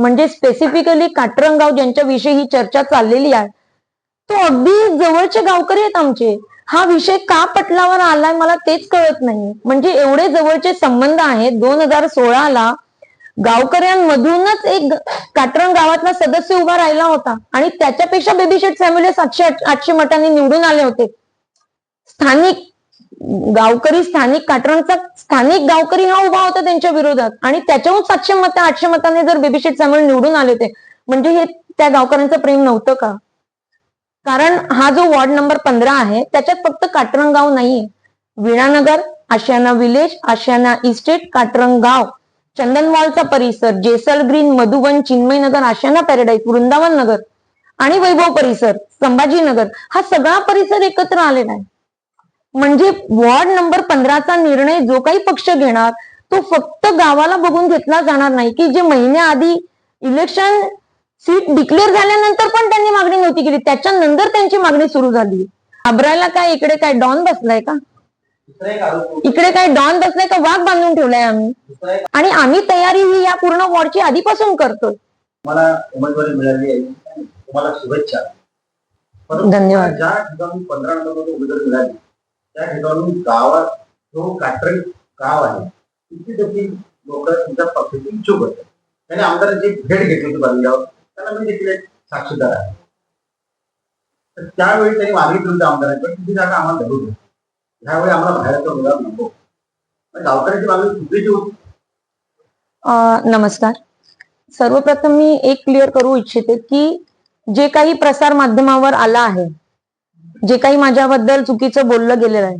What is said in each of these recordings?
म्हणजे स्पेसिफिकली काटरंगाव ज्यांच्या विषयी ही चर्चा चाललेली आहे तो अगदी जवळचे गावकरी आहेत आमचे. हा विषय का पटलावर आलाय मला तेच कळत नाही. म्हणजे एवढे जवळचे संबंध आहेत. दोन हजार सोळाला गावकऱ्यांमधूनच एक काटरंग गावातला सदस्य उभा राहिला होता आणि त्याच्यापेक्षा बेबीशेट फॅमिली सातशे आठशे मतांनी निवडून आले होते. स्थानिक गावकरी स्थानिक काटरंगचा स्थानिक गावकरी हा उभा होता त्यांच्या विरोधात. आणि त्याच्याहून सातशे मत आठशे मतांनी जर बेबीशेट फॅमिली निवडून आले होते म्हणजे हे त्या गावकऱ्यांचं प्रेम नव्हतं का? कारण हा जो वॉर्ड नंबर पंधरा आहे त्याच्यात फक्त काटरंग गाव नाहीये. विणानगर आशियाना विलेज आशियाना इस्टेट काटरंग गाव चंदनवालचा परिसर जेसल ग्रीन मधुबन चिन्मयनगर आशियाना पॅराडाईज वृंदावन नगर आणि वैभव परिसर संभाजीनगर हा सगळा परिसर एकत्र आलेला आहे. म्हणजे वॉर्ड नंबर पंधराचा निर्णय जो काही पक्ष घेणार तो फक्त गावाला बघून घेतला जाणार नाही. की जे महिन्याआधी इलेक्शन सीट डिक्लेअर झाल्यानंतर पण त्यांनी मागणी नव्हती केली. त्याच्यानंतर त्यांची मागणी सुरू झाली. घाबरायला काय? इकडे काय डॉन बसलाय का? इकडे काय डॉन बसलाय का? वाघ बांधून ठेवलाय आम्ही. आणि आम्ही तयारी ही या पूर्ण वॉर्डची आधीपासून करतोय. तुम्हाला उमेदवारी मिळाली आहे. तुम्हाला शुभेच्छा. धन्यवाद. ज्या ठिकाणी पंधरा नंबर उमेदवारी मिळाली त्या ठिकाणी गावात जो काटरी गाव आहे तिथे देखील लोक तुमच्या पक्षाची इच्छुक होते त्याने आमदारांची भेट घेतली होती बांधल्यावर त्यांना मी देखील एक साक्षीदार आहे. तर त्यावेळी त्यांनी मागणी केली होती आमदारांकडे तिथे जागा आम्हाला धरू दे ह्यावेळी आम्हाला बाहेरचा मुलगा नको. गावकऱ्यांची मागणी चुकीची होती? नमस्कार. सर्वप्रथम मी एक क्लिअर करू इच्छिते की जे काही प्रसार माध्यमावर आला आहे जे काही माझ्याबद्दल चुकीचं बोललं गेलेलं आहे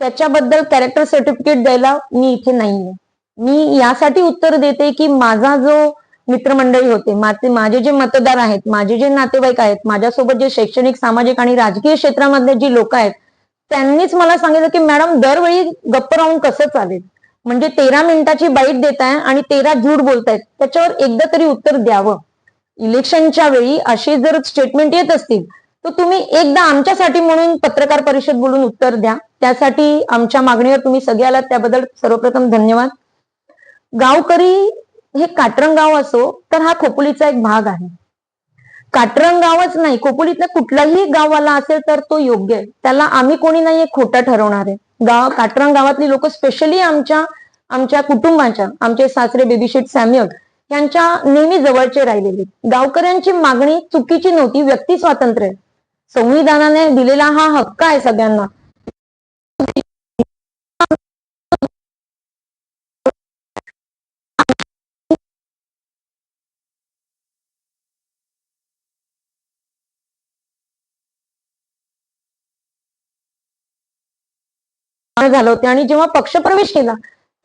त्याच्याबद्दल कॅरेक्टर सर्टिफिकेट द्यायला मी इथे नाहीये. मी यासाठी उत्तर देते की माझा जो मित्रमंडळी होते माझे माझे जे मतदार आहेत माझे जे नातेवाईक आहेत माझ्यासोबत जे शैक्षणिक सामाजिक आणि राजकीय क्षेत्रामधले जी लोक आहेत त्यांनीच मला सांगितलं की मॅडम दरवेळी गप्प राहून कसं चालेल? म्हणजे तेरा मिनिटाची बाईट देताय आणि तेरा झूट बोलतायत त्याच्यावर एकदा तरी उत्तर द्यावं. इलेक्शनच्या वेळी असे जर स्टेटमेंट येत असतील तर तुम्ही एकदा आमच्यासाठी म्हणून पत्रकार परिषद बोलून उत्तर द्या. त्यासाठी आमच्या मागणीवर तुम्ही सगळे आलात. त्याबद्दल सर्वप्रथम धन्यवाद. गावकरी हे काटरंग गाव असो तर हा खोपोलीचा एक भाग आहे. काटरंग गावच नाही खोपोलीतला कुठलाही गाववाला असेल तर तो योग्य आहे. त्याला आम्ही कोणी नाही खोटा ठरवणार आहे. गाव काटरंग गावातली लोक स्पेशली आमच्या आमच्या कुटुंबाच्या आमचे सासरे बेबीशेट सॅम्युअल यांच्या नेहमी जवळचे राहिलेले गावकऱ्यांची मागणी चुकीची नव्हती व्यक्ती स्वातंत्र्य आहे. संविधानाने दिलेला हा हक्क आहे सगळ्यांना. झालं होते. आणि जेव्हा पक्षप्रवेश केला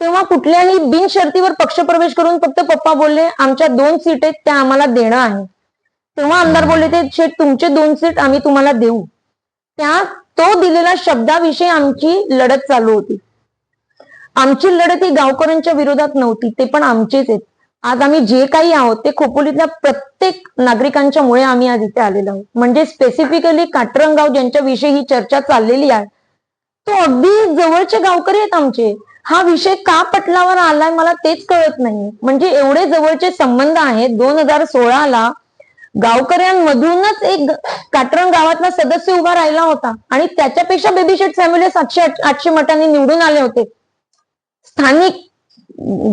तेव्हा कुठल्याही बिनशर्तीवर पक्षप्रवेश करून फक्त पप्पा बोलले आमच्या दोन सीट आहेत त्या आम्हाला देणं आहे. तेव्हा आमदार बोलले ते शेठ तुमचे दोन सीट आम्ही तुम्हाला देऊ. त्या तो दिलेल्या शब्दाविषयी आमची लढत चालू होती. आमची लढत ही गावकऱ्यांच्या विरोधात नव्हती ते पण आमचेच आहेत. आज आम्ही जे काही आहोत ते खोपोलीतल्या प्रत्येक नागरिकांच्या मुळे आम्ही आज इथे आलेलो आहोत. म्हणजे स्पेसिफिकली काटरंगाव ज्यांच्या विषयी ही चर्चा चाललेली आहे तो अगदी जवळचे गावकरी आहेत आमचे. हा विषय का पटलावर आलाय मला तेच कळत नाही म्हणजे एवढे जवळचे संबंध आहेत दोन हजार सोळाला गावकऱ्यांमधूनच एक काटरण गावातला सदस्य उभा राहिला होता. आणि त्याच्यापेक्षा बेबीशेट फॅमिली सातशे आठशे मतांनी निवडून आले होते. स्थानिक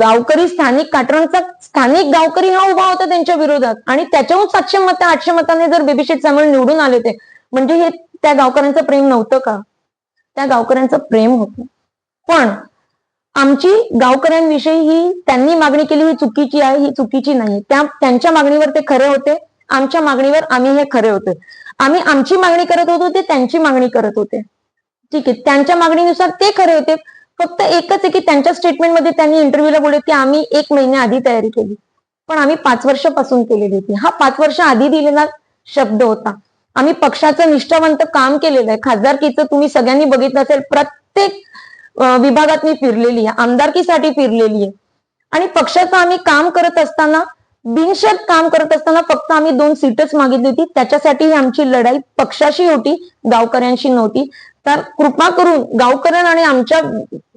गावकरी स्थानिक काटरंगचा स्थानिक गावकरी हा उभा होता त्यांच्या विरोधात. आणि त्याच्याहून सातशे मत आठशे मतांनी जर बेबीशेट फॅमिली निवडून आले होते म्हणजे हे त्या गावकऱ्यांचं प्रेम नव्हतं का? त्या गावकऱ्यांचं प्रेम होत. पण आमची गावकऱ्यांविषयी ही त्यांनी मागणी केली ही चुकीची आहे ही चुकीची नाही. त्या त्यांच्या मागणीवर ते खरे होते. आमच्या मागणीवर आम्ही हे खरे होते. आम्ही आमची मागणी करत होतो ते त्यांची मागणी करत होते. ठीक आहे त्यांच्या मागणीनुसार ते खरे होते. फक्त एकच आहे की त्यांच्या स्टेटमेंटमध्ये त्यांनी इंटरव्ह्यूला बोलले की आम्ही एक महिने आधी तयारी केली. पण आम्ही पाच वर्षापासून केलेली होती हा पाच वर्ष आधी दिलेला शब्द होता. आम्ही पक्षाचं निष्ठावंत काम केलेलं आहे. खासदारकीचं तुम्ही सगळ्यांनी बघितलं असेल प्रत्येक विभागात मी फिरलेली आहे. आमदारकीसाठी फिरलेली आहे. आणि पक्षाचं आम्ही काम करत असताना बिनशर्त काम करत असताना फक्त आम्ही दोन सीटच मागितली होती. त्याच्यासाठी ही आमची लढाई पक्षाशी होती गावकऱ्यांशी नव्हती. तर कृपा करून गावकऱ्यां आणि आमच्या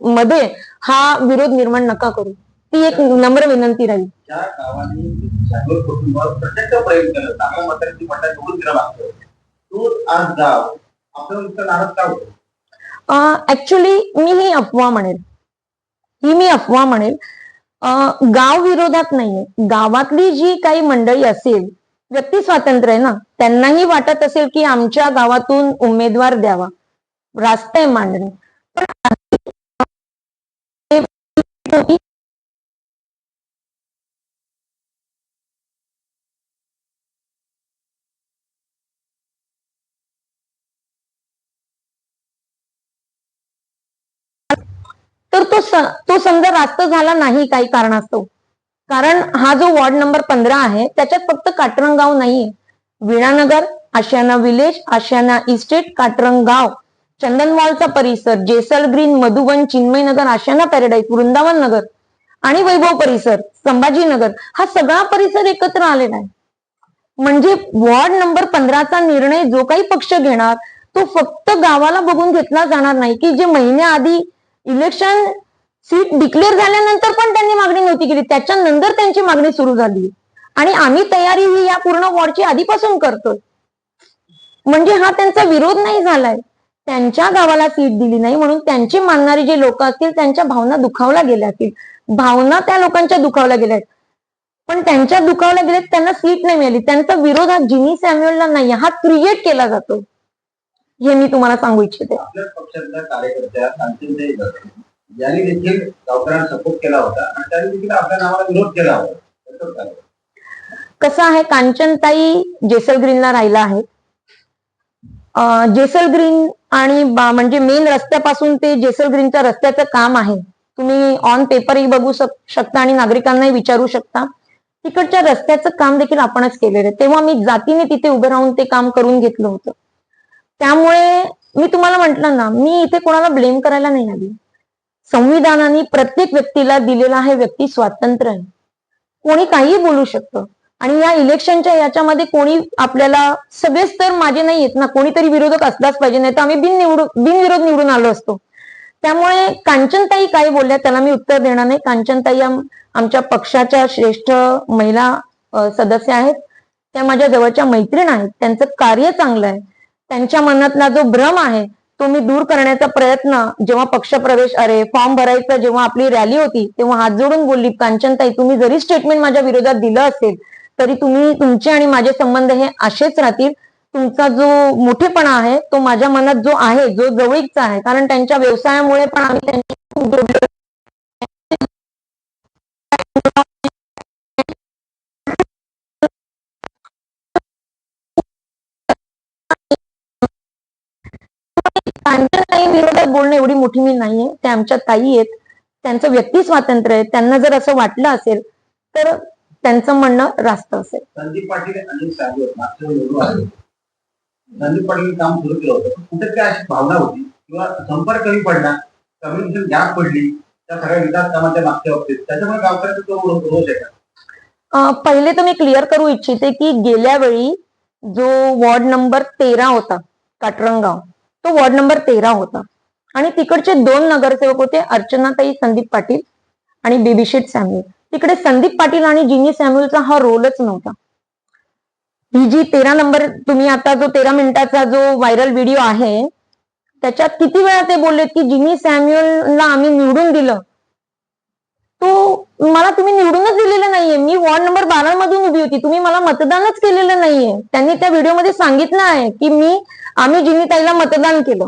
मध्ये हा विरोध निर्माण नका करू. ती एक नम्र विनंती राहील. ऍक्च्युली मी ही अफवा म्हणेल. ही मी अफवा म्हणेल. गाव विरोधात नाहीये. गावातली जी काही मंडळी असेल व्यक्ती स्वातंत्र्य आहे ना त्यांनाही वाटत असेल की आमच्या गावातून उमेदवार द्यावा. रास्ता आहे मांडणी पण तर तो तो समजा रास्त झाला नाही काही कारणास्तव. कारण हा जो वॉर्ड नंबर पंधरा आहे त्याच्यात फक्त काटरंगाव नाहीये. विणानगर आशियाना विलेज आशियाना इस्टेट काटरंगाव चंदन मॉलचा परिसर जेसल ग्रीन मधुबन चिन्मय नगर आशियाना पॅराडाईज वृंदावन नगर आणि वैभव परिसर संभाजीनगर हा सगळा परिसर एकत्र आलेला आहे. म्हणजे वॉर्ड नंबर पंधराचा निर्णय जो काही पक्ष घेणार तो फक्त गावाला बघून घेतला जाणार नाही की जे महिन्याआधी इलेक्शन सीट डिक्लेअर झाल्यानंतर पण त्यांनी मागणी नव्हती केली. त्याच्यानंतर त्यांची मागणी सुरू झाली. आणि आम्ही तयारी ही या पूर्ण वॉर्डची आधीपासून करतोय. म्हणजे हा त्यांचा विरोध नाही झालाय. त्यांच्या गावाला सीट दिली नाही म्हणून त्यांची मानणारी जे लोक असतील त्यांच्या भावना दुखावल्या गेल्या असतील. भावना त्या लोकांच्या दुखावल्या गेल्या आहेत. पण त्यांच्या दुखावल्या गेल्यात त्यांना सीट नाही मिळाली. त्यांचा विरोध हा जिनी सॅम्युअलला नाही. हा क्रिएट केला जातो. हे मी तुम्हाला सांगू इच्छिते. आपल्याच पक्षातल्या कार्यकर्त्या कांचनताई गटे यांनी देखील गावकऱ्यांना सपोर्ट केला होता आणि त्यांनी देखील आपल्या नावाला विरोध केला होता. कसं आहे कांचनताई जेसल ग्रीनला राहिला आहे. जेसल ग्रीन आणि म्हणजे मेन रस्त्यापासून ते जेसल ग्रीनच्या रस्त्याचं काम आहे. तुम्ही ऑन पेपरही बघू शक- शकता आणि नागरिकांनाही विचारू शकता. तिकडच्या रस्त्याचं काम देखील आपणच केलेलं आहे. तेव्हा मी जातीने तिथे उभे राहून ते काम करून घेतलं होतं. त्यामुळे मी तुम्हाला म्हटलं ना मी इथे कोणाला ब्लेम करायला नाही आली. संविधानाने प्रत्येक व्यक्तीला दिलेला आहे व्यक्ती स्वातंत्र्य आहे. कोणी काहीही बोलू शकतं. आणि या इलेक्शनच्या याच्यामध्ये कोणी आपल्याला सगळेच तर माझे नाही येत ना कोणीतरी विरोधक असलाच पाहिजे नाही तर आम्ही बिननिवडून बिनविरोध निवडून आलो असतो. त्यामुळे कांचनताई काय बोलल्या त्याला मी उत्तर देणार नाही. कांचनताई आमच्या पक्षाच्या श्रेष्ठ महिला सदस्य आहेत. त्या माझ्या जवळच्या मैत्रीण आहेत. त्यांचं कार्य चांगलं आहे. त्यांच्या मनातला जो भ्रम आहे तो मी दूर करण्याचा प्रयत्न जेव्हा पक्षप्रवेश अरे फॉर्म भरायचा जेव्हा आपली रॅली होती तेव्हा हात जोडून बोलली कांचनताई तुम्ही जरी स्टेटमेंट माझ्या विरोधात दिलं असेल तरी तुम्ही तुमचे आणि माझे संबंध हे असेच राहतील. तुमचा जो मोठेपणा आहे तो माझ्या मनात जो आहे जो जवळीकचा आहे कारण त्यांच्या व्यवसायामुळे पण आम्ही त्यांची बोलणं एवढी मोठी मी नाहीये. ते आमच्या ताई आहेत. त्यांचं व्यक्ती स्वातंत्र्य आहे. त्यांना जर असं वाटलं असेल तर त्यांचं म्हणणं रास्त असेल. संदीप पाटील संदीप पाटील काम सुरू केलं होतं. कुठे काय अशी भावना होती? किंवा संपर्क कमी पडला कम्युनिकेशन गॅप पडली त्या सगळ्या विकास कामाच्या मागच्या बाबतीत. त्याच्यामुळे गावकऱ्यांचा तो रोष आहे पहिले तर मी क्लिअर करू इच्छिते की गेल्या वेळी जो वॉर्ड नंबर तेरा होता काटरंगाव तो वॉर्ड नंबर तेरा होता. आणि तिकडचे दोन नगरसेवक होते अर्चनाताई संदीप पाटील आणि बेबीशेट सॅम्युअल तिकडे संदीप पाटील आणि जिनी सॅम्युअलचा हा रोलच नव्हता. ही जी तेरा नंबर तुम्ही आता जो तेरा मिनिटाचा जो व्हायरल व्हिडिओ आहे त्याच्यात किती वेळा ते बोललेत की जिनी सॅम्युअलला आम्ही निवडून दिलं? तो मला तुम्ही निवडूनच दिलेलं नाहीये. मी वॉर्ड नंबर बारा मधून उभी होती. तुम्ही मला मतदानच केलेलं नाहीये. त्यांनी त्या व्हिडिओमध्ये सांगितलं आहे की मी आम्ही जिनीताईला मतदान केलं.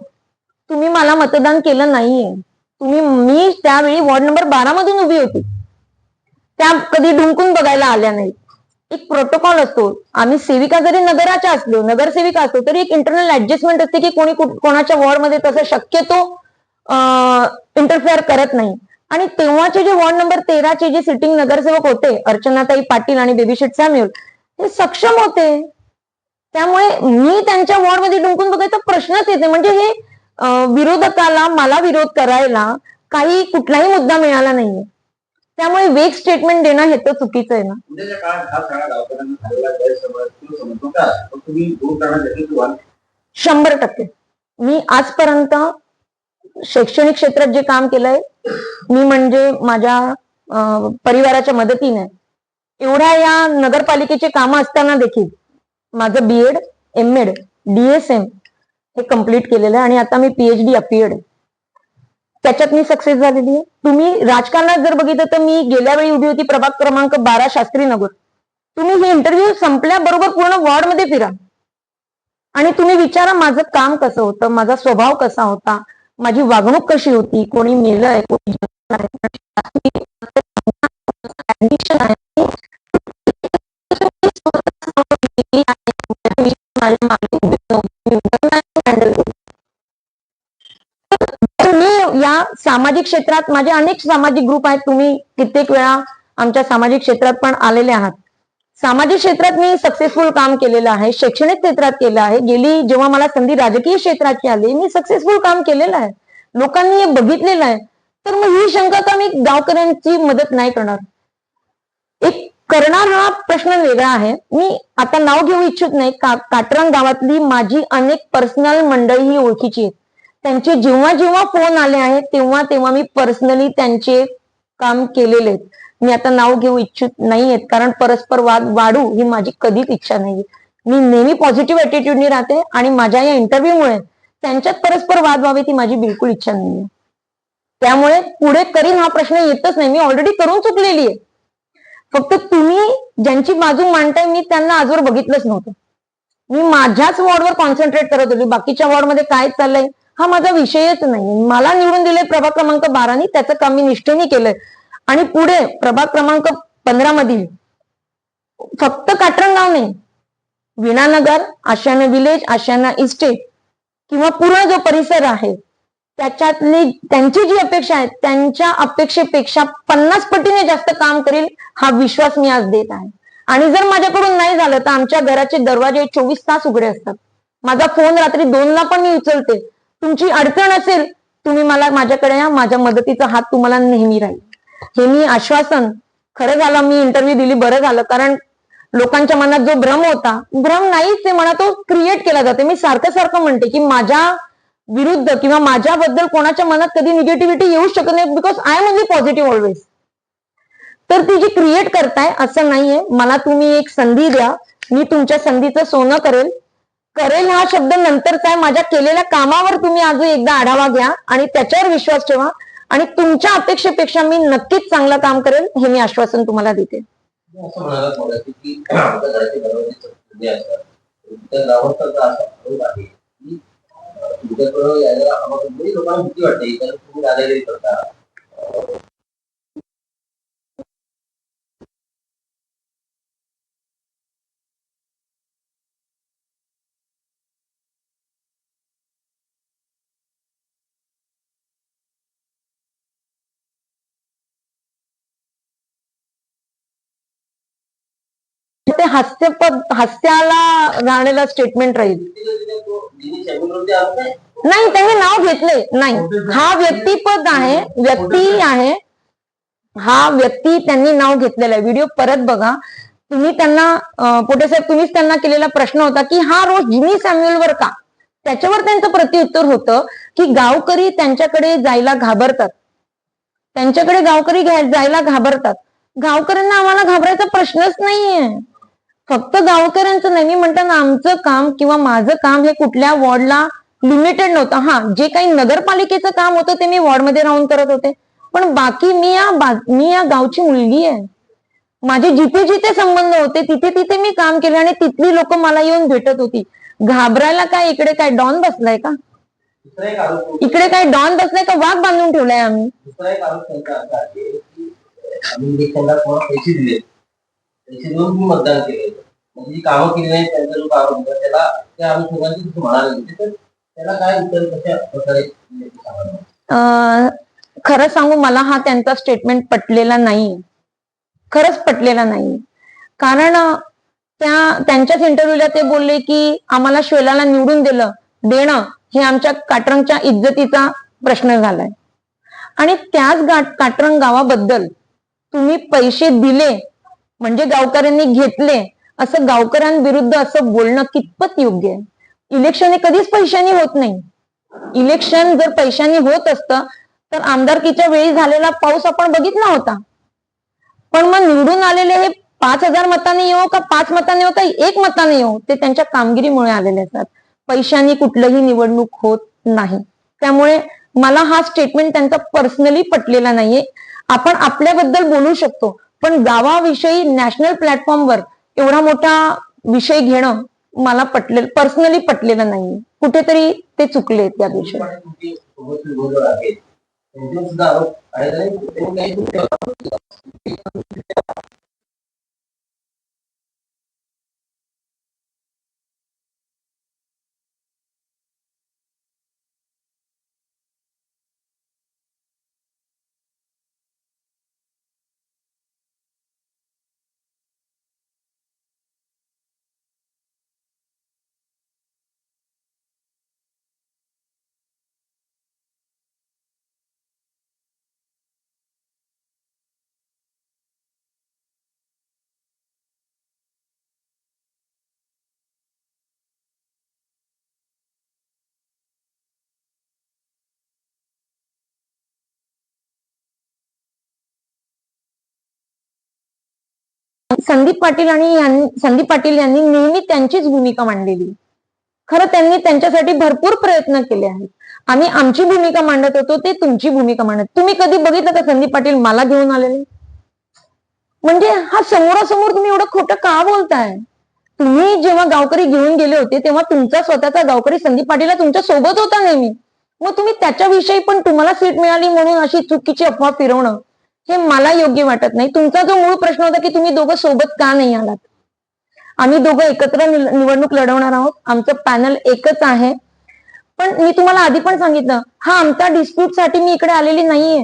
तुम्ही मला मतदान केलं नाहीये तुम्ही मी त्यावेळी वॉर्ड नंबर बारा मधून उभी होती. त्या कधी ढुंकून बघायला आल्या नाहीत. एक प्रोटोकॉल असतो. आम्ही सेविका जरी नगराच्या असलो नगरसेविका असतो तरी एक इंटरनल ऍडजस्टमेंट असते की कोणी कोणाच्या वॉर्डमध्ये तसं शक्यतो इंटरफेअर करत नाही. आणि तेव्हाचे जे वॉर्ड नंबर तेराचे जे सिटिंग नगरसेवक होते अर्चनाताई पाटील आणि बेबीशेट सॅम्युअल ते सक्षम होते. त्यामुळे मी त्यांच्या वॉर्डमध्ये डुंकून बघायचा प्रश्नच येते म्हणजे हे विरोधकाला मला विरोध करायला काही कुठलाही मुद्दा मिळाला नाहीये. त्यामुळे वेग स्टेटमेंट देणं हे तर चुकीचं आहे ना. व्हाल शंभर टक्के. मी आजपर्यंत शैक्षणिक क्षेत्रात जे काम केलंय मी म्हणजे माझ्या परिवाराच्या मदतीने एवढ्या या नगरपालिकेचे कामं असताना देखील माझं B Ed M Ed DSM हे कंप्लीट केलेलं आहे. आणि आता मी पीएचडी अपियर्ड त्याच्यात मी सक्सेस झालेली आहे. तुम्ही राजकारणात जर बघितलं तर मी गेल्या वेळी उभी होती प्रभाग क्रमांक बारा शास्त्री नगर. तुम्ही हे इंटरव्ह्यू संपल्याबरोबर पूर्ण वॉर्डमध्ये फिरा. आणि तुम्ही विचारा माझं काम कसं होतं माझा स्वभाव कसा होता माझी वागणूक कशी होती कोणी मेलंय कोणी आहे. माझ्या मागे उभे नव्हते. मी उभं नाही handle केलं. तर मी या सामाजिक क्षेत्रात माझे अनेक सामाजिक ग्रुप आहेत तुम्ही कित्येक वेळा आमच्या सामाजिक क्षेत्रात पण आलेले आहात. सामाजिक क्षेत्रात मी सक्सेसफुल काम केलेलं आहे शैक्षणिक क्षेत्रात केलं आहे. गेली जेव्हा मला संधी राजकीय क्षेत्राची आली मी सक्सेसफुल काम केलेलं आहे. लोकांनी हे बघितलेलं आहे. तर मग ही शंका का मी गावकऱ्यांची मदत नाही करणार? एक करणार हा प्रश्न वेगळा आहे. मी आता नाव घेऊ इच्छित नाही. का काटरंग गावातली माझी अनेक पर्सनल मंडळी ही ओळखीची आहेत. त्यांचे जेव्हा जेव्हा फोन आले आहेत तेव्हा तेव्हा मी पर्सनली त्यांचे काम केलेले आहेत. मी आता नाव घेऊ इच्छित नाहीयेत कारण परस्पर वाद वाढू ही माझी कधीच इच्छा नाहीये. मी नेहमी पॉझिटिव्ह अटिट्यूडनी राहते आणि माझ्या या इंटरव्ह्यूमुळे त्यांच्यात परस्पर वाद व्हावे ती माझी बिलकुल इच्छा नाहीये. त्यामुळे पुढे करीन हा प्रश्न येतच नाही. मी ऑलरेडी करून चुकलेली आहे. फक्त तुम्ही ज्यांची बाजू मांडताय मी त्यांना आजवर बघितलंच नव्हतं. मी माझ्याच वॉर्डवर कॉन्सन्ट्रेट करत होती. बाकीच्या वॉर्डमध्ये काय चाललंय हा माझा विषयच नाही मला निवडून दिले प्रभाग क्रमांक बारानी त्याचं काम मी निष्ठेने केलंय. आणि पुढे प्रभाग क्रमांक पंधरा मधील फक्त काटरणगाव नाही विणानगर आशाना विलेज आशाना इस्टेट किंवा पूर्ण जो परिसर आहे त्याच्यातली त्यांची जी अपेक्षा आहे त्यांच्या अपेक्षेपेक्षा पन्नास पटीने जास्त काम करेल हा विश्वास मी आज देत आहे. आणि जर माझ्याकडून नाही झालं तर आमच्या घराचे दरवाजे चोवीस तास उघडे असतात. माझा फोन रात्री दोनला पण मी उचलते. तुमची अडचण असेल तुम्ही मला माझ्याकडे या माझ्या मदतीचा हात तुम्हाला नेहमी राहील. हे मी आश्वासन खरं झालं मी इंटरव्ह्यू दिली बरं झालं कारण लोकांच्या मनात जो भ्रम होता भ्रम नाहीच ते मला तो क्रिएट केला जाते. मी सारखं सारखं म्हणते की माझ्या विरुद्ध किंवा माझ्याबद्दल कोणाच्या मनात कधी निगेटिव्हिटी येऊ शकत नाही because I am only positive always तर ती जी क्रिएट करताय असं नाहीये. मला तुम्ही एक संधी द्या. मी तुमच्या संधीचं सोनं करेल. करेल हा शब्द नंतरचा आहे माझ्या केलेल्या कामावर तुम्ही आज एकदा आढावा घ्या आणि त्याच्यावर विश्वास ठेवा. आणि तुमच्या अपेक्षेपेक्षा मी नक्कीच चांगलं काम करेल हे मी आश्वासन तुम्हाला देते. असं म्हणायला बोलायचं की आमच्या घराचे दरवाजे जे असतात त्या गावात तर असा फरक आहे की अं, तुमच्याकडं यायला आम्हाला म्हणजे लोकांना भीती वाटते कारण तुम्ही दादागिरी करता ते हास्यपद हास्याला राहण्याला स्टेटमेंट राहील. नाही त्यांनी नाव घेतले नाही. हा व्यक्तिपद आहे व्यक्ती आहे. हा व्यक्ती त्यांनी नाव घेतलेला आहे. व्हिडिओ परत बघा. तुम्ही त्यांना पोटे साहेब तुम्हीच त्यांना केलेला प्रश्न होता की हा रोज जिमी सॅम्युअलवर का? त्याच्यावर त्यांचं प्रत्युत्तर होतं की गावकरी त्यांच्याकडे जायला घाबरतात. त्यांच्याकडे गावकरी जायला घाबरतात. गावकऱ्यांना आम्हाला घाबरायचा प्रश्नच नाहीये. फक्त गावकऱ्यांचं नाही मी म्हणतो ना आमचं काम किंवा माझं काम हे कुठल्या वॉर्डला लिमिटेड नव्हतं. हा जे काही नगरपालिकेचं काम होतं ते मी वॉर्डमध्ये राहून करत होते. पण बाकी मी या बा- मी या गावची मुलगी आहे. माझे जिथे जिथे संबंध होते तिथे तिथे मी काम केले आणि तिथली लोक मला येऊन भेटत होती. घाबरायला काय इकडे काय डॉन बसलाय का? इकडे काय डॉन बसलाय का? वाघ बांधून ठेवलाय आम्ही. त्यांचा असा मी मतदान केले म्हणजे जी कामं केली नाही त्यांचा जो आरोप. होता त्याला त्या अनुषंगाने म्हणाले होते. तर त्याला काय उत्तर कशा प्रकारे खरं सांगू मला हा त्यांचा स्टेटमेंट पटलेला नाही. खरंच पटलेला नाही. कारण त्या त्यांच्याच इंटरव्ह्यूला ते बोलले की आम्हाला श्वेलाला निवडून दिलं देणं हे आमच्या काटरंगच्या इज्जतीचा प्रश्न झालाय. आणि त्याच गा काटरंग गावाबद्दल तुम्ही पैसे दिले म्हणजे गावकऱ्यांनी घेतले असं गावकऱ्यांविरुद्ध असं बोलणं कितपत योग्य आहे? इलेक्शन हे कधीच पैशानी होत नाही. इलेक्शन जर पैशानी होत असतं तर आमदारकीच्या वेळी झालेला पाऊस आपण बघितला होता. पण मग निवडून आलेले हे पाच हजार मतांनी येऊ का पाच मतांनी येऊ का एक मताने येऊ ते त्यांच्या कामगिरीमुळे आलेले असतात. पैशाने कुठलंही निवडणूक होत नाही. त्यामुळे मला हा स्टेटमेंट त्यांचा पर्सनली पटलेला नाहीये. आपण आपल्याबद्दल बोलू शकतो. पण गावाविषयी नॅशनल प्लॅटफॉर्मवर एवढा मोठा विषय घेणं मला पटले पर्सनली पटलेलं नाहीये. कुठेतरी ते चुकले त्या दिवशी. संदीप पाटील आणि संदीप पाटील यांनी नेहमी त्यांचीच भूमिका मांडलेली. खरं त्यांनी त्यांच्यासाठी भरपूर प्रयत्न केले आहेत. आम्ही आमची भूमिका मांडत होतो ते तुमची भूमिका मांडत. तुम्ही कधी बघितलं का संदीप पाटील मला घेऊन आलेले? म्हणजे हा समोरासमोर तुम्ही एवढं खोटं का बोलताय? तुम्ही जेव्हा गावकरी घेऊन गेले होते तेव्हा तुमचा स्वतःचा गावकरी संदीप पाटील तुमच्यासोबत होता नेहमी. मग तुम्ही त्याच्याविषयी पण तुम्हाला सीट मिळाली म्हणून अशी चुकीची अफवा फिरवणं हे मला योग्य वाटत नाही. तुमचा जो मूळ प्रश्न होता की तुम्ही दोघं सोबत का नाही आलात? आम्ही दोघं एकत्र निवडणूक लढवणार आहोत. आमचं पॅनल एकच आहे. पण मी तुम्हाला आधी पण सांगितलं हा आमचा डिस्प्यूटसाठी मी इकडे आलेली नाहीये.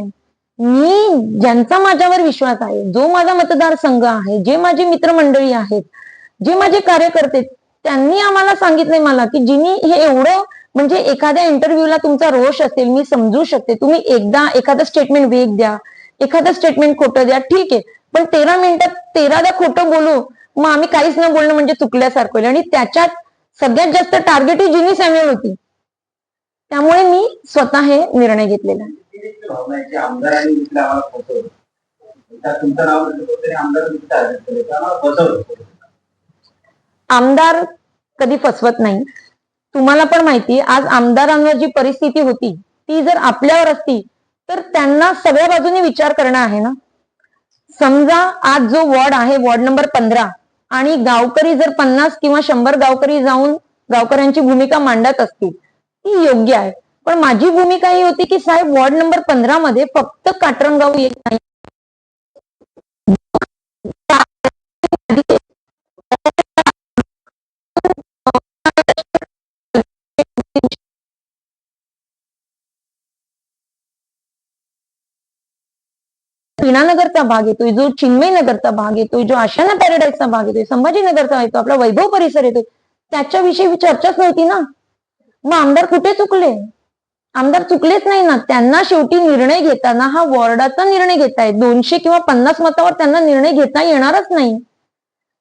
मी ज्यांचा माझ्यावर विश्वास आहे जो माझा मतदारसंघ आहे जे माझे मित्रमंडळी आहेत जे माझे कार्यकर्ते त्यांनी आम्हाला सांगितलंय मला की जिनी हे एवढं म्हणजे एखाद्या इंटरव्ह्यूला तुमचा रोष असेल मी समजू शकते. तुम्ही एकदा एखादं स्टेटमेंट वेग द्या. एखादं स्टेटमेंट खोटं द्या ठीक आहे. पण तेरा मिनिटात तेरादा खोटं बोलू मग आम्ही काहीच न बोलणं म्हणजे चुकल्यासारखं होईल. आणि त्याच्यात सगळ्यात जास्त टार्गेट ही जिनी सॅम्युअल होती. त्यामुळे मी स्वतः हे निर्णय घेतलेला आमदार कधी फसवत नाही. तुम्हाला पण माहिती आज आमदारांवर जी परिस्थिती होती ती जर आपल्यावर असती तर त्यांना सगळ्या बाजूने विचार करणं आहे ना? समजा आज जो वॉर्ड आहे वॉर्ड नंबर पंधरा आणि गावकरी जर पन्नास किंवा शंभर गावकरी जाऊन गावकऱ्यांची भूमिका मांडत असतील ती योग्य आहे. पण माझी भूमिका ही होती की साहेब वॉर्ड नंबर पंधरा मध्ये फक्त काटरणगाव येत नाही. वीणानगरचा भाग येतोय जो चिन्मय नगरचा भाग येतोय जो आशाना पॅराडाईजचा भाग येतोय संभाजीनगरचा येतो आपला वैभव परिसर येतोय त्याच्याविषयी चर्चाच नव्हती ना. मग आमदार कुठे चुकले? आमदार चुकलेच नाही ना. त्यांना शेवटी निर्णय घेताना हा वॉर्डाचा निर्णय घेताय दोनशे किंवा पन्नास मतावर त्यांना निर्णय घेता येणारच नाही.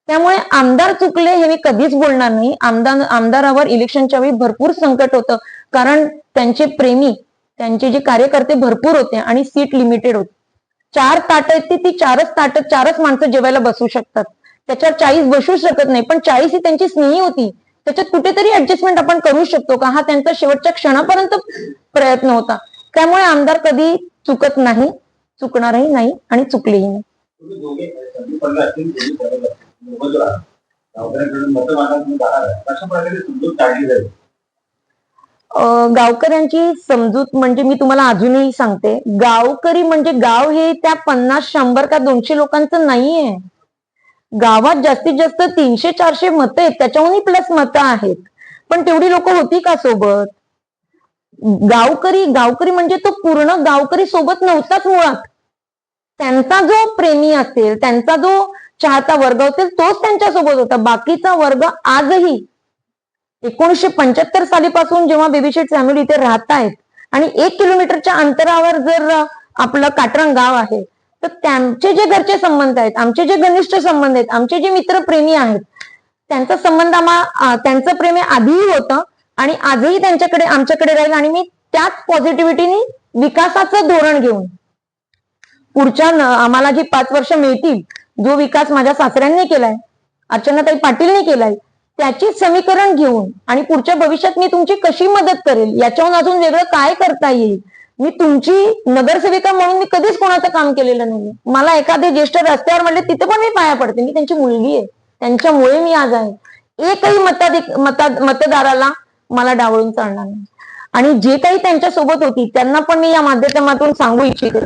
त्यामुळे आमदार चुकले हे मी कधीच बोलणार नाही. आमदार आमदारावर इलेक्शनच्या वेळी भरपूर संकट होतं. कारण त्यांचे प्रेमी त्यांचे जे कार्यकर्ते भरपूर होते आणि सीट लिमिटेड होती. चार ताट आहेत ती ती चारच ताट चारच माणसं जेवायला बसू शकतात. त्याच्यावर चाळीस बसू शकत नाही पण चाळीस ही त्यांची स्नेही होती. त्याच्यात कुठेतरी ऍडजस्टमेंट आपण करू शकतो का? हा त्यांचा शेवटच्या क्षणापर्यंत प्रयत्न होता. त्यामुळे आमदार कधी चुकत नाही चुकणारही नाही आणि चुकलेही नाही. गावकऱ्यांची समजूत म्हणजे मी तुम्हाला अजूनही सांगते. गावकरी म्हणजे गाव हे त्या पन्नास शंभर का दोनशे लोकांचं नाहीये. गावात जास्तीत जास्त तीनशे चारशे मतं आहेत त्याच्याहूनही प्लस मतं आहेत. पण तेवढी लोक होती का सोबत? गावकरी गावकरी म्हणजे तो पूर्ण गावकरी सोबत नव्हताच मुळात. त्यांचा जो प्रेमी असेल त्यांचा जो चाहता वर्ग असेल तोच त्यांच्यासोबत होता. बाकीचा वर्ग आजही एकोणीसशे पंच्याहत्तर सालीपासून जेव्हा बेबीशेट फॅमिली इथे राहत आहेत आणि एक किलोमीटरच्या अंतरावर जर आपलं काटरंग गाव आहे तर त्यांचे जे घरचे संबंध आहेत आमचे जे घनिष्ठ संबंध आहेत आमचे जे मित्रप्रेमी आहेत त्यांचा संबंध आम्हा त्यांचं प्रेम आधीही होतं आणि आजही त्यांच्याकडे आमच्याकडे राहील आणि मी त्याच पॉझिटिव्हिटीने विकासाचं धोरण घेऊन पुढच्या आम्हाला जी पाच वर्ष मिळतील जो विकास माझ्या सासऱ्यांनी केलाय अर्चनाताई पाटीलने केलाय त्याची समीकरण घेऊन आणि पुढच्या भविष्यात मी तुमची कशी मदत करेल? याच्याहून अजून वेगळं काय करता येईल? मी तुमची नगरसेविका म्हणून मी कधीच कोणाचं काम केलेलं नाही मला एखादे ज्येष्ठ रस्त्यावर म्हणले तिथे पण मी पाया पडते. मी त्यांची मुलगी आहे. त्यांच्यामुळे मी आज आहे. एकही मताधिक मता मतदाराला मला डावळून चालणार नाही. आणि जे काही त्यांच्यासोबत होती त्यांना पण मी या माध्यमातून सांगू इच्छिते.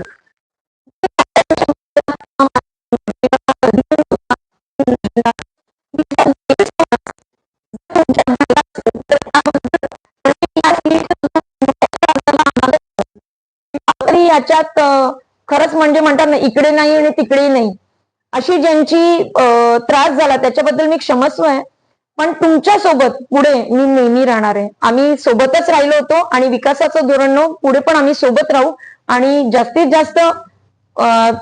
तरी याच्यात अं, खरंच म्हणजे म्हणतात ना इकडे नाही आणि तिकडे नाही. अशी ज्यांची त्रास झाला त्याच्याबद्दल मी क्षमस्व आहे. पण तुमच्यासोबत पुढे मी नेहमी राहणार आहे. आम्ही सोबतच राहिलो होतो आणि विकासाचं धोरण पुढे पण आम्ही सोबत राहू. आणि जास्तीत जास्त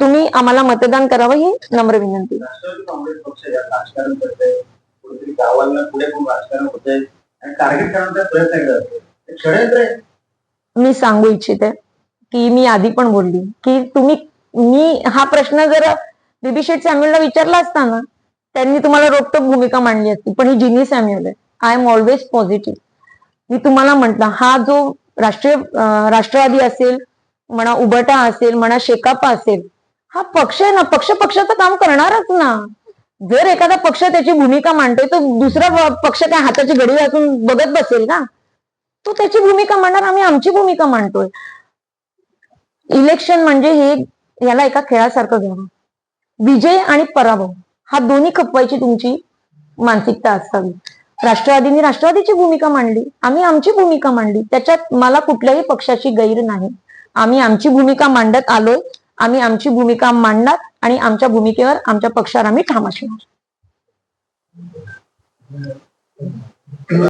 तुम्ही आम्हाला मतदान करावं ही नम्र विनंती. मी सांगू इच्छिते. की मी आधी पण बोलली. की तुम्ही मी हा प्रश्न जर बीबी शेठ सॅम्युअलला विचारला असता ना त्यांनी तुम्हाला रोखटोक भूमिका मांडली असती. पण ही जिनी सॅम्युअल आहे. आय एम ऑलवेज पॉझिटिव्ह मी तुम्हाला म्हंटल हा जो राष्ट्रीय राष्ट्रवादी असेल म्हणा उबटा असेल म्हणा शेकापा असेल हा पक्ष आहे ना पक्ष पक्षाचं काम करणारच ना. जर एखादा पक्ष त्याची भूमिका मांडतोय तर दुसरा पक्ष काय हाताची घडी असून बघत बसेल ना तो त्याची भूमिका मांडणार आम्ही आमची भूमिका मांडतोय. इलेक्शन म्हणजे हे याला एका खेळासारखं घ्यावं विजय आणि पराभव हा दोन्ही खपवायची तुमची मानसिकता असावी. राष्ट्रवादीने राष्ट्रवादीची भूमिका मांडली आम्ही आमची भूमिका मांडली त्याच्यात मला कुठल्याही पक्षाची गैर नाही. आम्ही आमची भूमिका मांडत आलोय आम्ही आमची भूमिका मांडणार आणि आमच्या भूमिकेवर आमच्या पक्षावर आम्ही ठाम असणार.